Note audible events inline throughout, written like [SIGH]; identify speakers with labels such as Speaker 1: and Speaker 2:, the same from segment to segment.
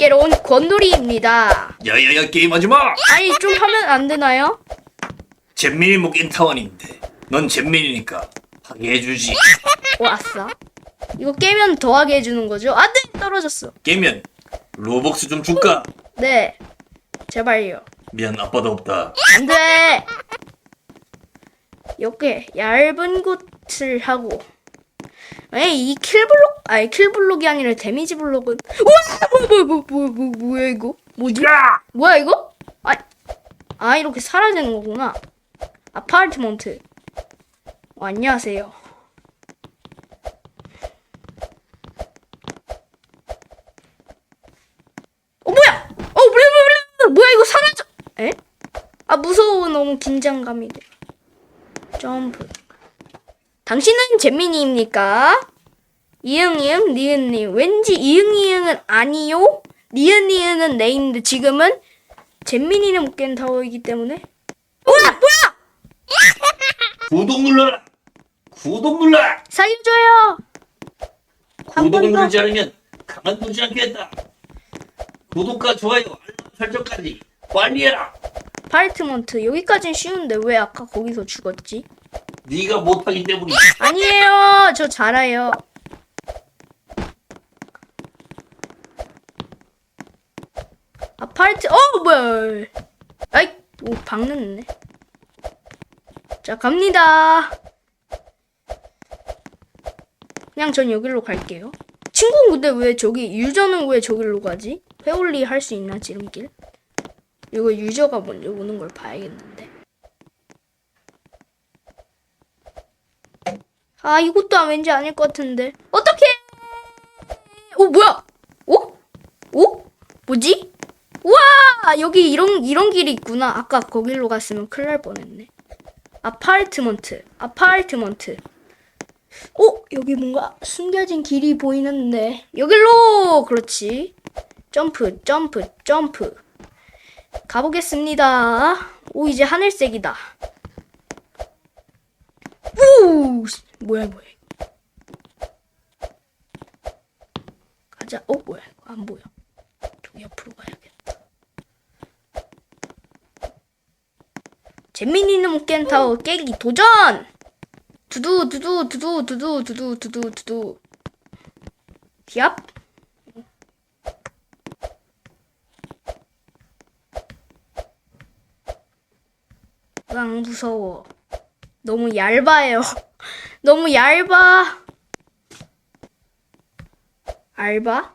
Speaker 1: 깨러 온 권돌이입니다.
Speaker 2: 야야야 게임하지 마.
Speaker 1: 아니 좀 하면 안 되나요?
Speaker 2: 잼민이 목인 타원인데 넌 잼민이니까 하게 해주지.
Speaker 1: 왔어. 이거 깨면 더하게 해주는 거죠? 안돼 떨어졌어.
Speaker 2: 깨면 로벅스 좀 줄까?
Speaker 1: 네, 제발요.
Speaker 2: 미안 아빠도 없다.
Speaker 1: 안돼. 이렇게 얇은 곳을 하고. 에이 이 킬블록 아니 킬블록이 아니라 데미지 블록은 우와 뭐야 뭐야 뭐야 뭐야 뭐야 이거 뭐지?
Speaker 2: 야!
Speaker 1: 뭐야 이거? 아, 아 이렇게 사라지는 거구나. 아파트먼트. 어, 안녕하세요. 어 뭐야? 어 뭐야 뭐야 뭐야 뭐야 이거 사라져? 에? 아 무서워 너무 긴장감이 돼. 점프. 당신은 잼민이입니까? 이응 이응 니은 니은 왠지 이응 이응은 아니요. 니은 니은은 네인데 지금은 잼민이는 못깬 타워이기 때문에 뭐야 뭐야
Speaker 2: 구독 눌러라. 구독 눌러.
Speaker 1: 살려줘요. 한
Speaker 2: 구독
Speaker 1: 번 더.
Speaker 2: 누르지 않으면 가만두지 않겠다. 구독과 좋아요, 알람 설정까지 빨리 해라.
Speaker 1: 파이트먼트 여기까진 쉬운데 왜 아까 거기서 죽었지?
Speaker 2: 네가 못하기 때문이야.
Speaker 1: 아니에요 저 잘해요. 아파트 어 뭐야? 아이 오 박는네. 자 갑니다. 그냥 전 여기로 갈게요. 친구 근데 왜 저기 유저는 왜 저기로 가지? 회올리 할 수 있나 지름길? 이거 유저가 먼저 오는 걸 봐야겠는데. 아 이것도 왠지 아닐 것 같은데. 어떻게? 오 뭐야? 오? 오? 뭐지? 우와 여기 이런 이런 길이 있구나. 아까 거길로 갔으면 큰일 날 뻔했네. 아파트먼트, 아파트먼트. 오 여기 뭔가 숨겨진 길이 보이는데 여길로 그렇지. 점프, 점프, 점프. 가보겠습니다. 오 이제 하늘색이다. 우 뭐야 뭐야. 가자. 어 뭐야 이거 안 보여. 저기 옆으로 가야겠다. 재민이는 못깬 타워 깨기 도전! 두두 두두 두두 두두 두두 두두 두두 얍 으앙 무서워 너무 얇아요 너무 얇아. 알바?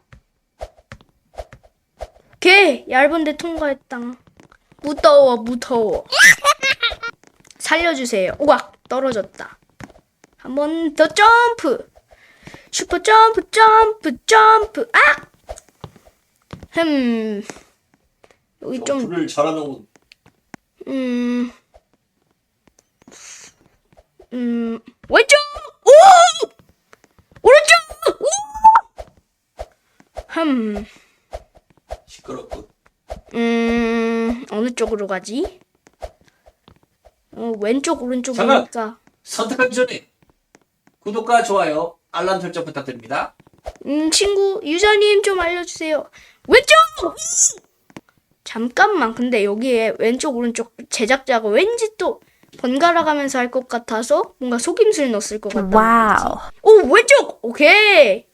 Speaker 1: 오케이 얇은데 통과했다. 무더워 무더워. 살려주세요. 우악 떨어졌다. 한 번 더 점프. 슈퍼 점프 점프 점프. 아! 흠. 여기 좀
Speaker 2: 점프를 잘하는
Speaker 1: 음, 음, 왼쪽! 오! 오른쪽! 오! 흠,
Speaker 2: 시끄럽고.
Speaker 1: 음, 어느 쪽으로 가지? 어, 왼쪽,
Speaker 2: 잠깐!
Speaker 1: 오른쪽이니까.
Speaker 2: 선택하기 전에 구독과 좋아요, 알람 설정 부탁드립니다.
Speaker 1: 음, 친구, 유저님 좀 알려주세요. 왼쪽! 잠깐만, 근데 여기에 왼쪽, 오른쪽 제작자가 왠지 또 번갈아 가면서 할 것 같아서 뭔가 속임수를 넣었을 것 같다.
Speaker 3: 와우.
Speaker 1: 오, 왼쪽! 오케이!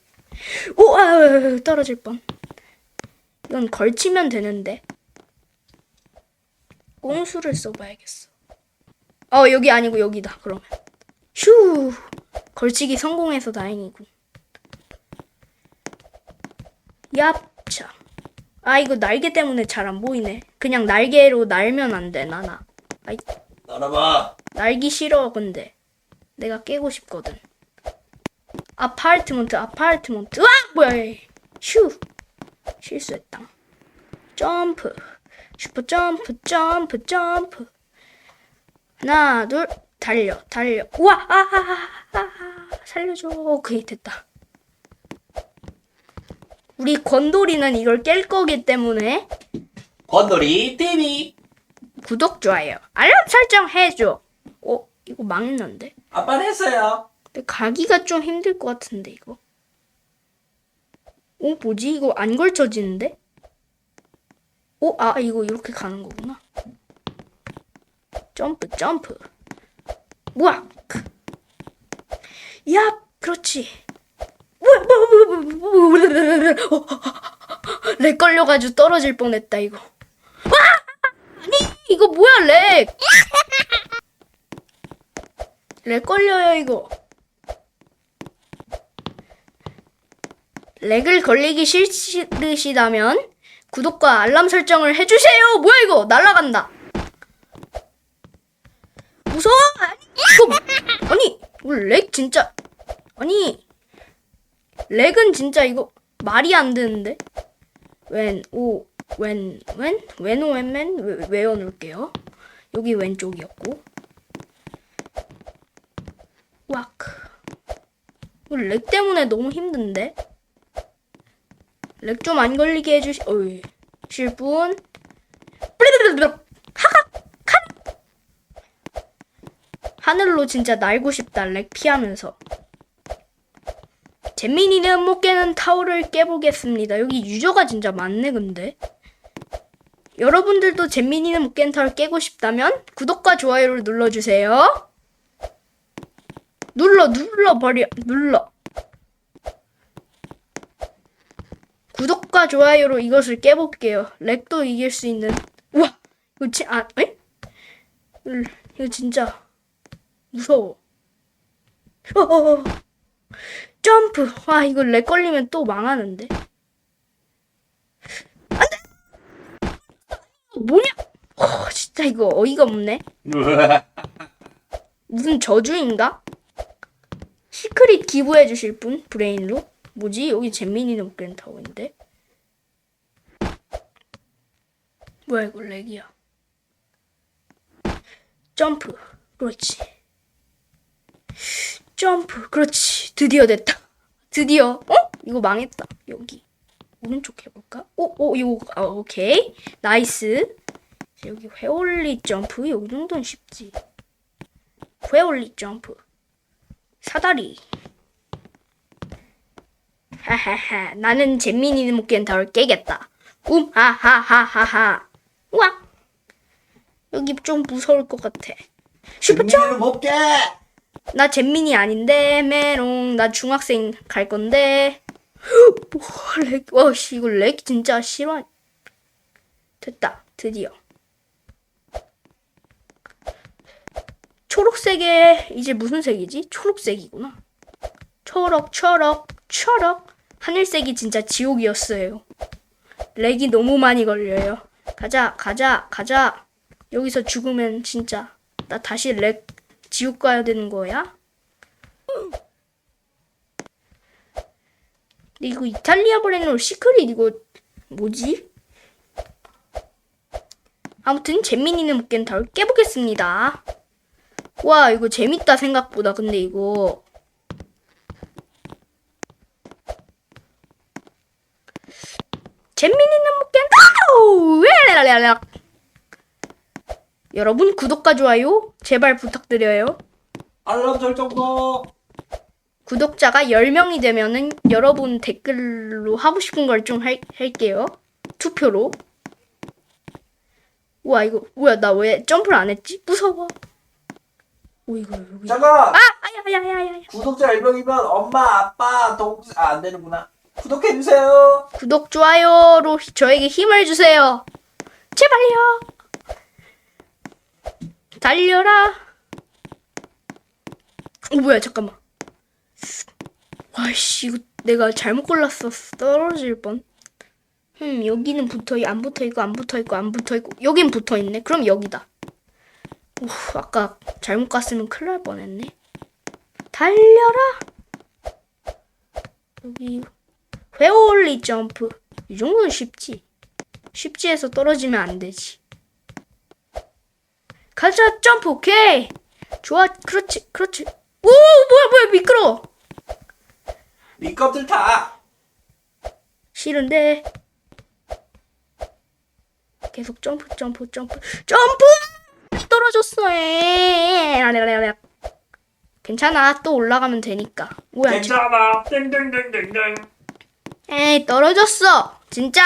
Speaker 1: 오, 아, 떨어질 뻔. 이건 걸치면 되는데. 꽁수를 써봐야겠어. 어, 여기 아니고 여기다, 그러면. 휴! 걸치기 성공해서 다행이고. 얍차. 아, 이거 날개 때문에 잘 안 보이네. 그냥 날개로 날면 안 돼, 나나. 아이,
Speaker 2: 알아봐.
Speaker 1: 날기 싫어, 근데. 내가 깨고 싶거든. 아파트먼트, 아파트먼트. 으아! 뭐야, 얘. 휴. 실수했다. 점프. 슈퍼 점프, 점프, 점프. 하나, 둘, 달려, 달려. 우와! 아, 아, 아, 아, 살려줘. 오케이, 됐다. 우리 권돌이는 이걸 깰 거기 때문에
Speaker 2: 건돌이 TV.
Speaker 1: 구독, 좋아요, 알람 설정 해줘. 어, 이거 망했는데?
Speaker 2: 아빠는 했어요.
Speaker 1: 근데 가기가 좀 힘들 것 같은데, 이거. 어, 뭐지? 이거 안 걸쳐지는데? 오, 아, 이거 이렇게 가는 거구나. 점프, 점프. 뭐야? 야, 그렇지. 뭐야, 뭐야, 뭐야, 뭐야, 뭐야, 뭐야, 뭐야, 어, 어, 어, 렉 걸려가지고 떨어질 뻔했다, 이거. 와! 아니, 이거 뭐야, 렉. 렉 걸려요, 이거. 렉을 걸리기 싫으시다면 구독과 알람 설정을 해주세요. 뭐야 이거 날라간다. 무서워. 아니 이거 아니 이거 렉 진짜 아니 렉은 진짜 이거 말이 안 되는데. 웬 오 웬 웬 웬웬웬 외워놓을게요. 여기 왼쪽이었고. 왁. 렉 때문에 너무 힘든데. 렉 좀 안 걸리게 해주시, 어이, 실 분. 하하! 칸! 하늘로 진짜 날고 싶다, 렉 피하면서. 잼민이는 못 깨는 타워를 깨보겠습니다. 여기 유저가 진짜 많네, 근데. 여러분들도 잼민이는 못 깨는 타워를 깨고 싶다면 구독과 좋아요를 눌러주세요. 눌러, 눌러, 버려, 눌러. 구독과 좋아요로 이것을 깨볼게요. 렉도 이길 수 있는. 우와, 이거 진, 아, 에? 음, 이거 진짜 무서워. 어어어. 점프. 와, 이거 렉 걸리면 또 망하는데. 안 돼! 뭐냐? 어, 진짜 이거 어이가 없네. [LAUGHS] 무슨 저주인가? 시크릿 기부해 주실 분? 브레인로? 뭐지? 여기 잼민이는 못깬 타워인데? 뭐야 이거 렉이야. 점프. 그렇지. 점프. 그렇지. 드디어 됐다. 드디어. 어? 이거 망했다. 여기. 오른쪽 해볼까? 오, 오, 이거, 아, 오케이. 나이스. 자, 여기 회올리 점프. 이 정도는 쉽지. 회올리 점프. 사다리. 하하하. 나는 잼민이는 못깬 타워를 깨겠다. 움, 하하하하하. 우와. 여기 좀 무서울 것 같아.
Speaker 2: 잼민이는 못 깨.
Speaker 1: 나 잼민이 아닌데, 메롱. 나 중학생 갈 건데. 와, 렉, 와, 씨, 이거 렉 진짜 싫어. 됐다. 드디어. 초록색에, 이제 무슨 색이지? 초록색이구나. 초록, 초록, 초록. 하늘색이 진짜 지옥이었어요. 렉이 너무 많이 걸려요. 가자, 가자, 가자. 여기서 죽으면 진짜 나 다시 렉 지옥 가야 되는 거야? 근데 이거 이탈리아 브랜드 시크릿 이거 뭐지? 아무튼 재민이는 못깬 타올 깨보겠습니다. 와 이거 재밌다 생각보다 근데 이거 잼민이는 못깬 타올! 웨라라라. 여러분 구독과 좋아요 제발 부탁드려요.
Speaker 2: 알람 설정도.
Speaker 1: 구독자가 10명이 되면은 여러분 댓글로 하고 싶은 걸 좀 할게요. 투표로. 우와 이거 뭐야 나 왜 점프를 안 했지? 무서워. 오 이거 여기.
Speaker 2: 잠깐.
Speaker 1: 아 아야야야야.
Speaker 2: 구독자 1명이면 엄마, 아빠, 동생 아, 안 되는구나. 구독해 주세요.
Speaker 1: 구독 좋아요로 저에게 힘을 주세요. 제발요. 달려라. 어 뭐야 잠깐만. 와씨 이거 내가 잘못 골랐어. 떨어질 뻔. 음 여기는 붙어 안 붙어 있고 안 붙어 있고 안 붙어 있고 여긴 붙어 있네. 그럼 여기다. 오 아까 잘못 갔으면 큰일 날 뻔했네. 달려라. 여기 회올리 점프. 이 정도는 쉽지. 쉽지 해서 떨어지면 안 되지. 가자, 점프, 오케이. 좋아, 그렇지, 그렇지. 오, 뭐야, 뭐야, 미끄러.
Speaker 2: 미끄럽들 타.
Speaker 1: 싫은데. 계속 점프, 점프, 점프, 점프! 떨어졌어, 에. 괜찮아, 또 올라가면 되니까. 뭐야,
Speaker 2: 괜찮아. 땡땡땡땡땡.
Speaker 1: 에이, 떨어졌어. 진짜.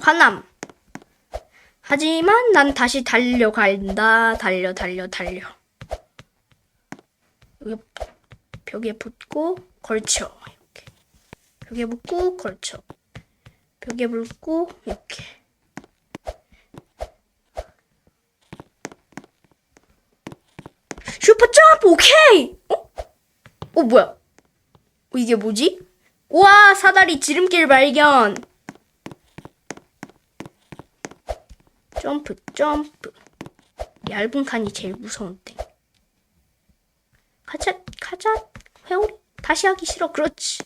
Speaker 1: 화남. 하지만 난 다시 달려간다. 달려, 달려, 달려. 여기 벽에 붙고 걸쳐. 이렇게. 벽에 붙고 걸쳐. 벽에 붙고 이렇게. 슈퍼 점프 오케이. 어? 어 뭐야? 어, 이게 뭐지? 우와 사다리 지름길 발견. 점프 점프. 얇은 칸이 제일 무서운데. 가자 가자 회오리 다시 하기 싫어 그렇지.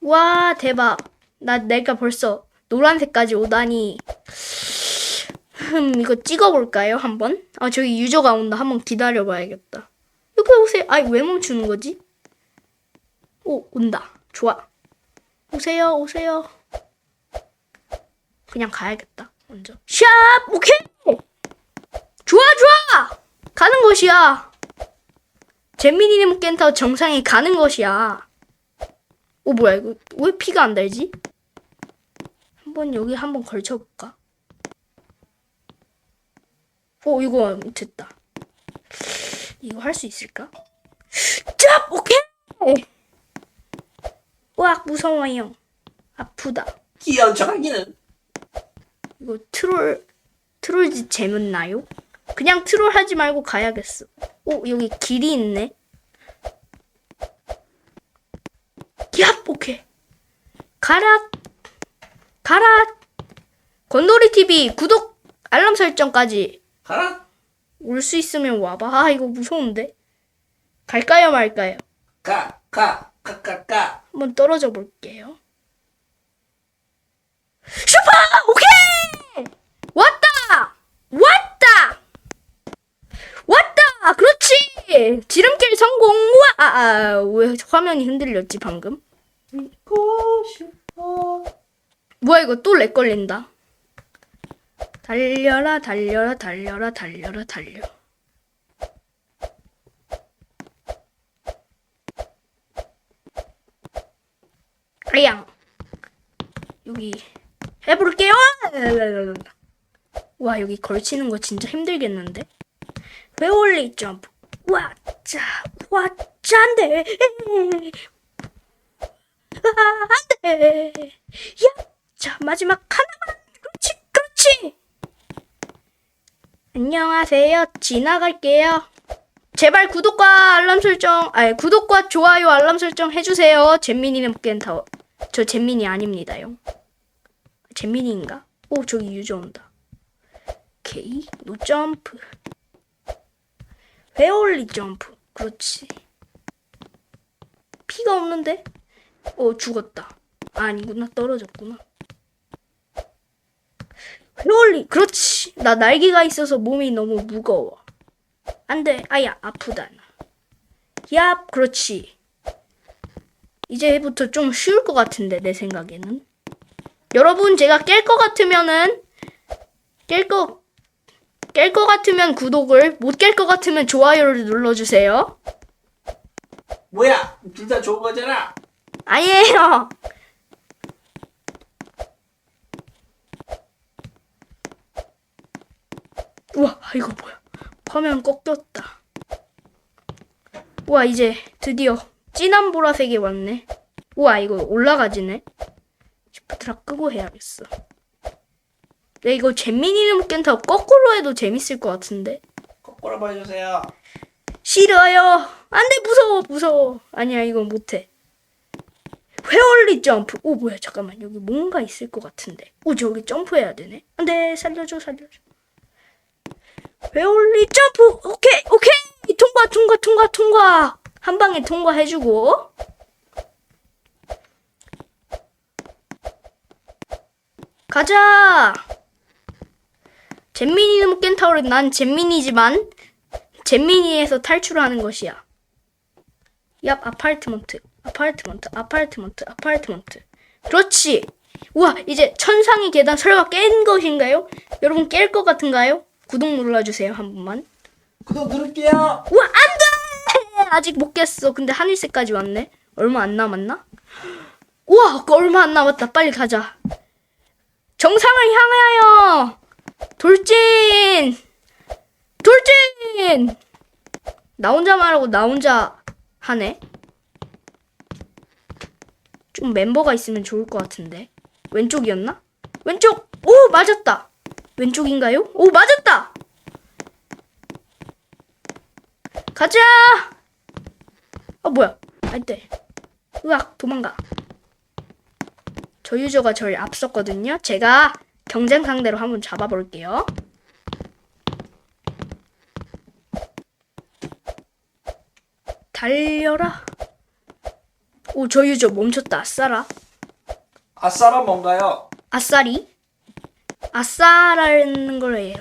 Speaker 1: 와 대박. 나 내가 벌써 노란색까지 오다니. 흠 이거 찍어볼까요 한번? 아 저기 유저가 온다 한번 기다려봐야겠다. 여기 오세요. 아이 왜 멈추는 거지? 오 온다. 좋아. 오세요 오세요. 그냥 가야겠다. 먼저. 샵 오케이. 좋아 좋아. 가는 것이야. 잼민이님 깬타워 정상에 가는 것이야. 오 뭐야 이거 왜 피가 안 달지? 한번 여기 한번 걸쳐볼까? 오 이거 됐다. 이거 할 수 있을까? 짭 오케이. 와 무서워요. 아프다.
Speaker 2: 귀여운 척하기는
Speaker 1: 이거 트롤 트롤짓 재밌나요? 그냥 트롤 하지 말고 가야겠어. 오 여기 길이 있네. 얍 오케이. 가라 가라. 건돌이 TV 구독 알람 설정까지
Speaker 2: 가라
Speaker 1: 올 수 있으면 와봐. 아 이거 무서운데. 갈까요 말까요?
Speaker 2: 가 가 가 가 가
Speaker 1: 한번 떨어져 볼게요. 슈퍼 오케이 왔다 왔다 왔다 그렇 지 지름길 성공. 와아왜 화면이 흔들렸지 방금?
Speaker 2: 믿고 싶어.
Speaker 1: 뭐야 이거 또 렉 걸린다. 달려라 달려라 달려라 달려라 달려. 아양 여기 해볼게요. 와 여기 걸치는 거 진짜 힘들겠는데? 회올리 점프 와 짜 와짜 안돼 아, 안 돼 야 자 마지막 하나만. 그렇지 그렇지. 안녕하세요. 지나갈게요. 제발 구독과 알람 설정 아니 구독과 좋아요 알람 설정 해주세요. 잼민이는 깬타워 저 잼민이 아닙니다요. 잼민이인가? 오 저기 유저 온다. 오케이 노 점프 회올리 점프. 그렇지. 피가 없는데? 어 죽었다. 아, 아니구나. 떨어졌구나. 회올리 그렇지. 나 날개가 있어서 몸이 너무 무거워. 안 돼. 아야 아프다 얍 그렇지. 이제부터 좀 쉬울 것 같은데 내 생각에는. 여러분 제가 깰 것 같으면은 깰거 깰 것 같으면 구독을 못 깰 것 같으면 좋아요를 눌러주세요.
Speaker 2: 뭐야? 둘 다 좋은 거잖아.
Speaker 1: 아니에요. 우와 이거 뭐야? 화면 꺾였다. 우와 이제 드디어 진한 보라색이 왔네. 우와 이거 올라가지네. 시프트라 끄고 해야겠어 네 이거 잼민이는 깬다 거꾸로 해도 재밌을 것 같은데.
Speaker 2: 거꾸로 봐주세요.
Speaker 1: 싫어요. 안 돼 무서워 무서워. 아니야 이거 못해. 회올리 점프. 오 뭐야 잠깐만. 여기 뭔가 있을 것 같은데. 오 저기 점프해야 되네. 안 돼 살려줘 살려줘. 회올리 점프. 오케이 오케이. 통과 통과 통과 통과. 한 방에 통과해주고. 가자 잼민이는 깬타워를 난 잼민이지만 잼민이에서 탈출하는 것이야. 얍 아파트먼트 아파트먼트 아파트먼트 아파트먼트. 그렇지. 우와 이제 천상의 계단 설마 깬 것인가요? 여러분 깰 것 같은가요? 구독 눌러주세요 한 번만.
Speaker 2: 구독 누를게요.
Speaker 1: 우와 안돼! 아직 못 깼어. 근데 하늘색까지 왔네. 얼마 안 남았나? 우와 얼마 안 남았다. 빨리 가자. 정상을 향하여 돌진! 돌진! 나 혼자 말하고 나 혼자 하네? 좀 멤버가 있으면 좋을 것 같은데. 왼쪽이었나? 왼쪽! 오! 맞았다! 왼쪽인가요? 오! 맞았다! 가자! 아 뭐야? 안 돼 으악! 도망가. 저 유저가 저를 앞섰거든요. 제가 경쟁 상대로 한번 잡아볼게요. 달려라. 오, 저 유저 멈췄다. 아싸라.
Speaker 2: 아싸라 뭔가요?
Speaker 1: 아싸리? 아싸라는 거래요.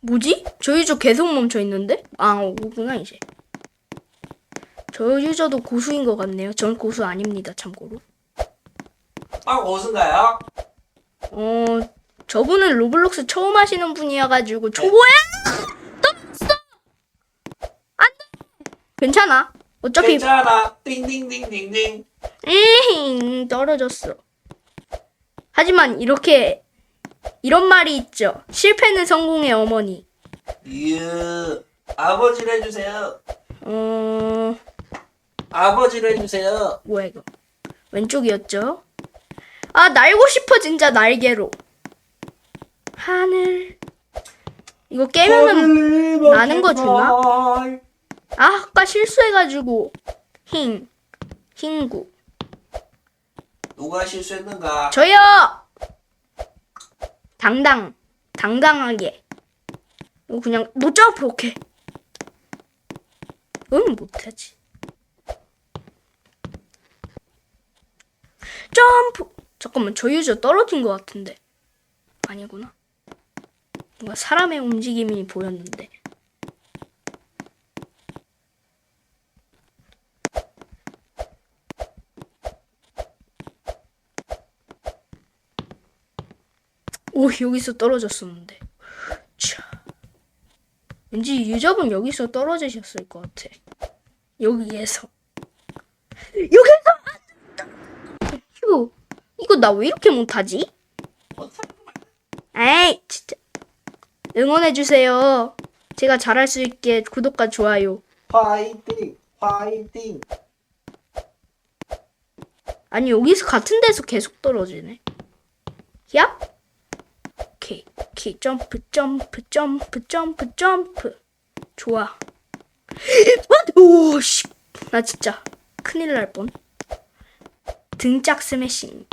Speaker 1: 뭐지? 저 유저 계속 멈춰 있는데? 아, 오구나, 이제. 저 유저도 고수인 것 같네요. 전 고수 아닙니다, 참고로.
Speaker 2: 아 고수인가요?
Speaker 1: 어, 저분은 로블록스 처음 하시는 분이어가지고 초보야! 떨어졌어! 안 돼! 괜찮아. 어차피,
Speaker 2: 괜찮아. 띵띵띵띵띵.
Speaker 1: 에잉, 떨어졌어. 하지만 이렇게, 이런 말이 있죠. 실패는 성공의 어머니.
Speaker 2: 유 아버지를 해주세요.
Speaker 1: 어,
Speaker 2: 아버지를 해주세요.
Speaker 1: 뭐야, 이거. 왼쪽이었죠? 아, 날고 싶어, 진짜 날개로. 하늘. 이거 깨면은 나는 거 주나? 아, 아까 실수해가지고. 힝. 힝구.
Speaker 2: 누가 실수했는가?
Speaker 1: 저요! 당당. 당당하게. 이거 그냥 노 점프 오케이 응 못하지. 점프 잠깐만 저 유저 떨어진 것 같은데. 아니구나. 뭔가 사람의 움직임이 보였는데. 오 여기서 떨어졌었는데. 차. 왠지 유저분 여기서 떨어지셨을 것 같아. 여기에서. 여기서! 휴 이거 나 왜 이렇게 못하지? 에이 진짜. 응원해주세요. 제가 잘할 수 있게 구독과 좋아요.
Speaker 2: 화이팅! 화이팅!
Speaker 1: 아니 여기서 같은 데서 계속 떨어지네. 야 오케이. 오케이. 점프 점프 점프 점프 점프. 좋아. 오 씨. 나 진짜 큰일 날 뻔. 등짝 스매싱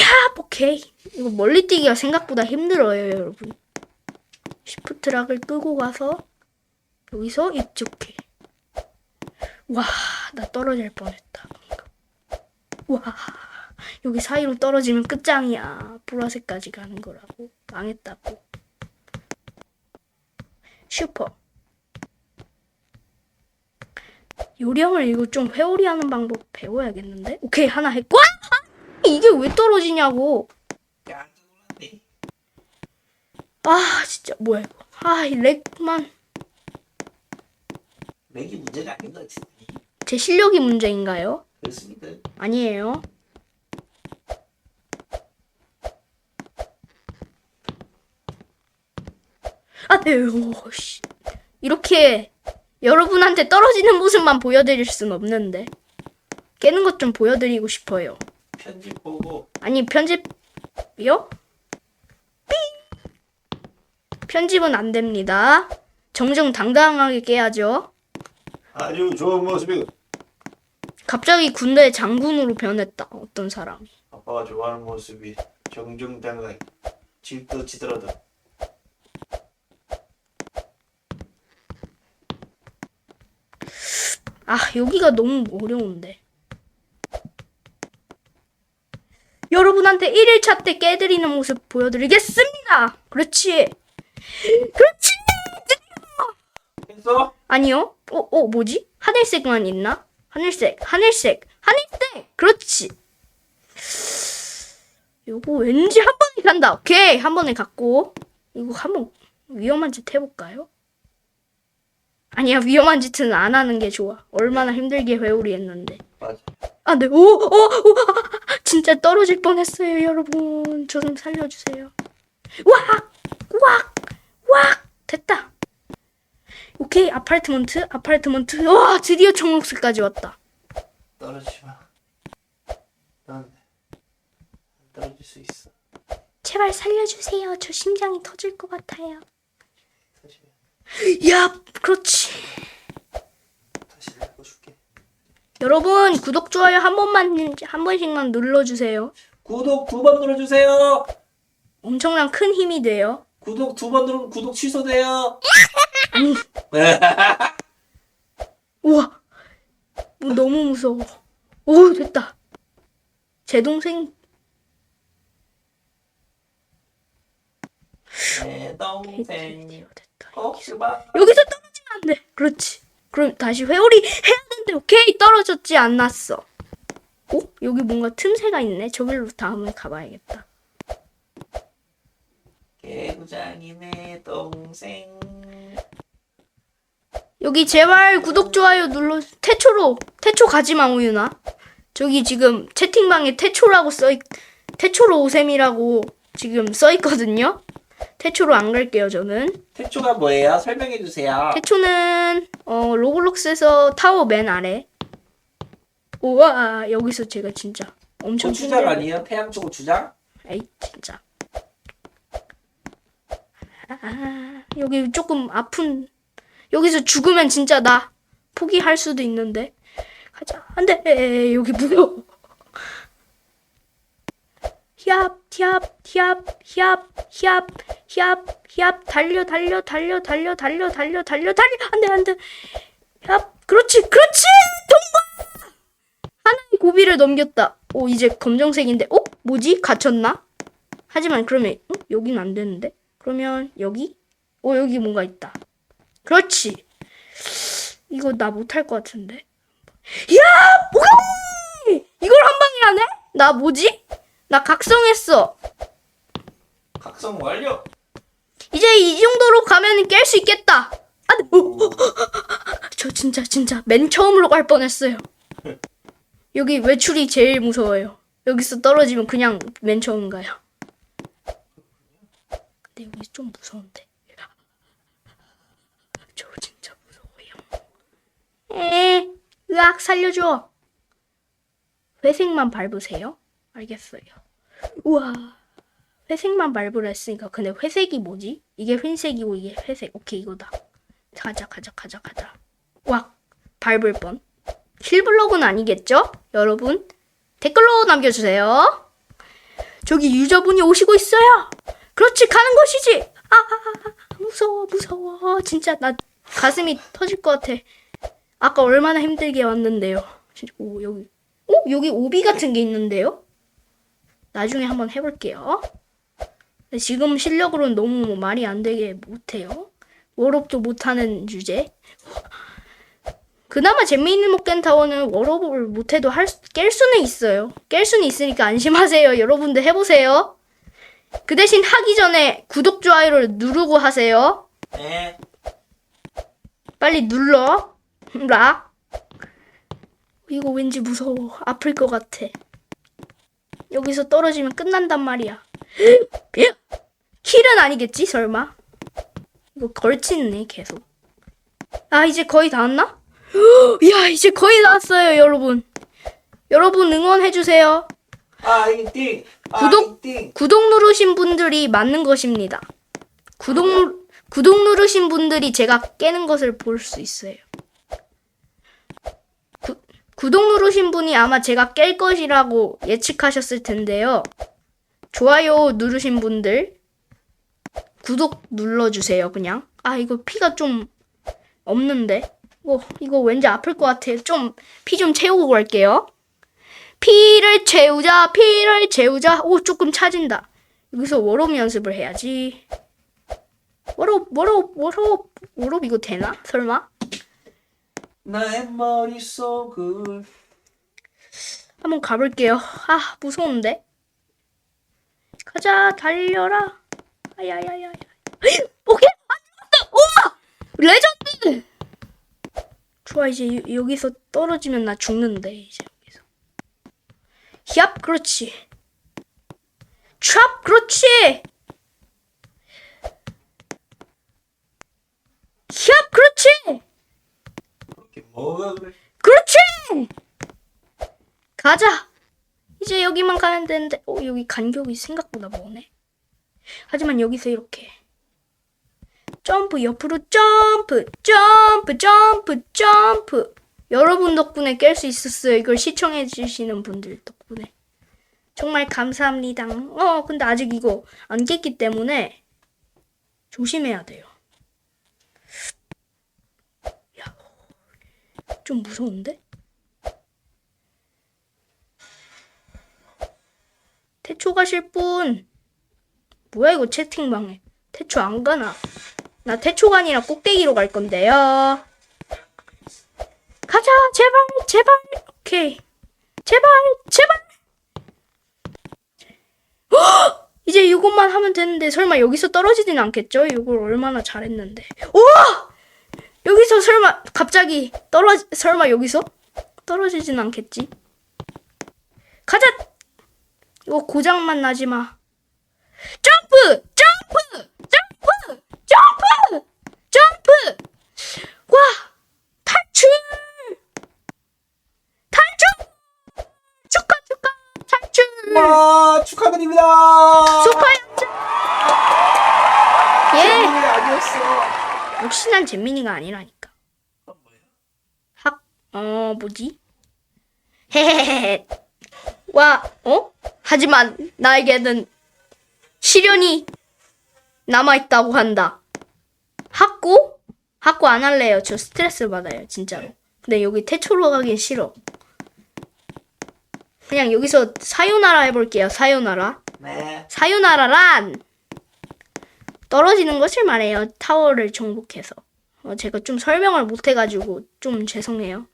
Speaker 1: 야 오케이 이거 멀리 뛰기가 생각보다 힘들어요 여러분 시프트락을 끄고 가서 여기서 이쪽에 와, 나 떨어질 뻔했다. 와, 여기 사이로 떨어지면 끝장이야. 보라색까지 가는 거라고. 망했다고. 슈퍼. 요령을 이거 좀 회오리 하는 방법 배워야겠는데? 오케이, 하나 했고. 아! 이게 왜 떨어지냐고. 아, 진짜, 뭐야, 이거. 아, 이 렉만.
Speaker 2: 맥이 문제가 아닌 것 같은데.
Speaker 1: 제 실력이 문제인가요?
Speaker 2: 그렇습니다.
Speaker 1: 아니에요. 아, 네, 오, 씨. 이렇게 여러분한테 떨어지는 모습만 보여드릴 순 없는데. 깨는 것 좀 보여드리고 싶어요.
Speaker 2: 편집 보고
Speaker 1: 아니, 편집이요? 삥! 편집은 안 됩니다. 정정당당하게 깨야죠.
Speaker 2: 아주 좋은 모습이고
Speaker 1: 갑자기 군대 장군으로 변했다. 어떤 사람이.
Speaker 2: 아빠가 좋아하는 모습이 정정당당하게 질떠지더라도
Speaker 1: 아, 여기가 너무 어려운데. 여러분한테 1일차 때 깨드리는 모습 보여드리겠습니다. 그렇지. 그렇지.
Speaker 2: 했어?
Speaker 1: 아니요. 어, 어, 뭐지? 하늘색만 있나? 하늘색, 하늘색, 하늘색. 그렇지. 요거 왠지 한 번에 간다. 오케이. 한 번에 갔고. 이거 한 번 위험한 짓 해볼까요? 아니야, 위험한 짓은 안 하는 게 좋아. 얼마나 힘들게 회오리 했는데.
Speaker 2: 맞아.
Speaker 1: 아, 네. 오, 오, 오, 아, 아, 진짜 떨어질 뻔했어요, 여러분. 저 좀 살려주세요. 와! 와! 와! 됐다. 오케이, 아파트먼트, 아파트먼트. 와, 드디어 청록색까지 왔다.
Speaker 2: 떨어지지 마. 넌안 떨어질 수 있어.
Speaker 1: 제발 살려주세요. 저 심장이 터질 것 같아요.
Speaker 2: 다시
Speaker 1: 야, 그렇지.
Speaker 2: 다시 바꿔줄게.
Speaker 1: 여러분, 구독, 좋아요 한 번만, 한 번씩만 눌러주세요.
Speaker 2: 구독 두 번 눌러주세요.
Speaker 1: 엄청난 큰 힘이 돼요.
Speaker 2: 구독 두 번 누르면 구독 취소돼요.
Speaker 1: 아니, [LAUGHS] 우와. 뭐 너무 무서워. 오, 됐다. 제 동생
Speaker 2: 내 동생. 혹시마
Speaker 1: 여기서 떨어지면 안 돼. 그렇지. 그럼 다시 회오리 해야 되는데 오케이 떨어졌지 않았어. 어? 여기 뭔가 틈새가 있네. 저길로 다음에 가봐야겠다.
Speaker 2: 개구장이 내 동생.
Speaker 1: 여기 제발 구독 좋아요 눌러. 태초로 태초 가지마 우유나. 저기 지금 채팅방에 태초라고 써 있 태초로 오셈이라고 지금 써 있거든요. 태초로 안 갈게요 저는.
Speaker 2: 태초가 뭐예요? 설명해 주세요.
Speaker 1: 태초는 어 로블록스에서 타워 맨 아래. 우와 여기서 제가 진짜 엄청
Speaker 2: 고추장
Speaker 1: 힘들게-
Speaker 2: 아니에요? 태양초 고추장?
Speaker 1: 에이 진짜. 아, 여기 조금 아픈. 여기서 죽으면 진짜 나 포기할 수도 있는데. 가자. 안돼. 여기 무서워. 힙, 힙, 힙, 힙, 힙, 힙, 힙, 달려, 달려, 달려, 달려, 달려, 달려, 달려, 달려. 안 돼, 안 돼. 힙, 그렇지, 그렇지. 통과. 하나의 고비를 넘겼다. 오, 이제 검정색인데, 어? 뭐지? 갇혔나? 하지만 그러면, 어? 여긴 안 되는데? 그러면 여기? 어, 여기 뭔가 있다. 그렇지. 이거 나 못할 것 같은데. 야! 뭐야! 이걸 한 방에 하네? 나 뭐지? 나 각성했어.
Speaker 2: 각성 완료.
Speaker 1: 이제 이 정도로 가면 깰 수 있겠다. 아, 네. 저 진짜 진짜 맨 처음으로 갈 뻔했어요. 여기 외출이 제일 무서워요. 여기서 떨어지면 그냥 맨 처음 가요. 근데 여기 좀 무서운데. 저 진짜 무서워요. 에, 으악 살려줘. 회색만 밟으세요. 알겠어요. 우와. 회색만 밟으라 했으니까 근데 회색이 뭐지? 이게 흰색이고 이게 회색. 오케이 이거다. 가자 가자 가자 가자. 와 밟을 뻔. 힐블럭은 아니겠죠? 여러분 댓글로 남겨주세요. 저기 유저분이 오시고 있어요. 그렇지 가는 것이지. 아, 아, 아, 아 무서워 무서워. 진짜 나 가슴이 터질 것 같아. 아까 얼마나 힘들게 왔는데요. 진짜 오 여기 어 여기 오비 같은 게 있는데요? 나중에 한번 해볼게요. 지금 실력으로는 너무 말이 안 되게 못해요. 워롭도 못하는 주제. 그나마 재미있는 목겐 타워는 워롭을 못해도 할, 수- 깰 수는 있어요. 깰 수는 있으니까 안심하세요. [LAUGHS] 여러분들 해보세요. 그 대신 하기 전에 구독, 좋아요를 누르고 하세요.
Speaker 2: 네.
Speaker 1: 빨리 눌러. 라. 이거 왠지 무서워. 아플 것 같아. 여기서 떨어지면 끝난단 말이야. 야! [GASPS] 킬은 아니겠지, 설마? 이거 걸치네, 계속. 아, 이제 거의 다 왔나? [GASPS] 야, 이제 거의 다 왔어요, 여러분. 여러분 응원해주세요.
Speaker 2: 아이띵.
Speaker 1: 구독! 구독 누르신 분들이 맞는 것입니다. 구독, 누- 구독 누르신 분들이 제가 깨는 것을 볼 수 있어요. 구, 구독 누르신 분이 아마 제가 깰 것이라고 예측하셨을 텐데요. 좋아요 누르신 분들, 구독 눌러주세요, 그냥. 아, 이거 피가 좀 없는데. 이거, 이거 왠지 아플 것 같아. 좀, 피 좀 채우고 갈게요. 피를 채우자, 피를 채우자. 오, 조금 차진다. 여기서 워롭 연습을 해야지. 워롭, 워롭, 워롭, 워롭 이거 되나? 설마?
Speaker 2: 나의 머릿속을
Speaker 1: 한번 가볼게요. 아, 무서운데? 가자, 달려라. 아야야야. 오케이, 안 죽었어! 우와! 레전드! 좋아, 이제 여- 여기서 떨어지면 나 죽는데, 이제 여기서. 힙, 그렇지. 트랍, 그렇지. 힙, 그렇지. 그렇지. 가자. 이제 여기만 가면 되는데, 어, 여기 간격이 생각보다 머네. 하지만 여기서 이렇게. 점프, 옆으로 점프, 점프, 점프, 점프. 여러분 덕분에 깰 수 있었어요. 이걸 시청해주시는 분들 덕분에. 정말 감사합니다. 어, 근데 아직 이거 안 깼기 때문에 조심해야 돼요. 좀 무서운데? 태초 가실 분. 뭐야 이거 채팅방에. 태초 안 가나? 나 태초가 아니라 꼭대기로 갈 건데요. 가자 제발 제발 오케이 제발 제발 헉! [GASPS] 이제 이것만 하면 되는데 설마 여기서 떨어지진 않겠죠? 이걸 얼마나 잘했는데 우와 여기서 설마 갑자기 떨어 설마 여기서 떨어지진 않겠지? 가자! 이거 고장만 나지 마. 점프! 점프! 점프! 점프! 점프! 와! 탈출! 탈출! 축하 축하! 탈출!
Speaker 3: 와 축하드립니다.
Speaker 1: 소파였 역시 난 잼민이가 아니라니까 학, 어, 뭐지? 헤헤헤헤. 와, 어? 하지만 나에게는 시련이 남아있다고 한다. 학고? 학고 안 할래요. 저 스트레스 받아요, 진짜로. 근데 여기 태초로 가긴 싫어. 그냥 여기서 사요나라 해볼게요, 사요나라.
Speaker 3: 네.
Speaker 1: 사요나라란 떨어지는 것을 말해요. 타워를 정복해서. 어, 제가 좀 설명을 못해가지고 좀 죄송해요.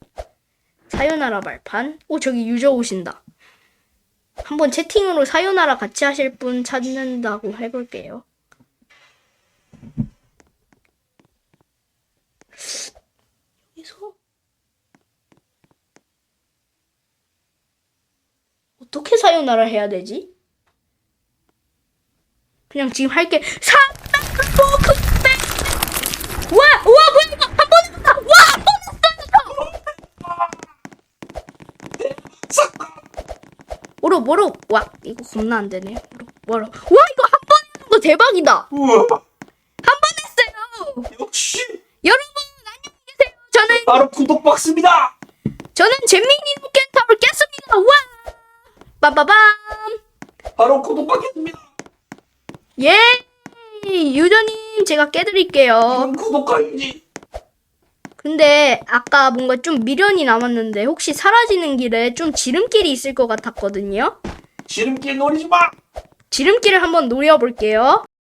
Speaker 1: 사요나라 발판. 오 저기 유저 오신다. 한번 채팅으로 사요나라 같이 하실 분 찾는다고 해볼게요. 여기서 어떻게 사요나라 해야 되지? 그냥 지금 할게. 사다크포크백. 와, 와, 번에 했다. 와, 뭐로? 와, 이거 겁나 안 되네. 오로 뭐로? 와, 이거 한 번에 하는 거 대박이다.
Speaker 3: 우와.
Speaker 1: 한 번 했어요.
Speaker 3: 역시
Speaker 1: 여러분 안녕히 계세요. 저는
Speaker 3: 바로 구독 박스입니다.
Speaker 1: 저는 잼민이 로켓타워를 깼습니다. 와, 빠바밤.
Speaker 3: 바로 구독 받겠습니다.
Speaker 1: 예, 유저님 제가 깨드릴게요.
Speaker 3: 이건 구독까지.
Speaker 1: 근데 아까 뭔가 좀 미련이 남았는데 혹시 사라지는 길에 좀 지름길이 있을 것 같았거든요.
Speaker 3: 지름길 노리지 마.
Speaker 1: 지름길을 한번 노려볼게요.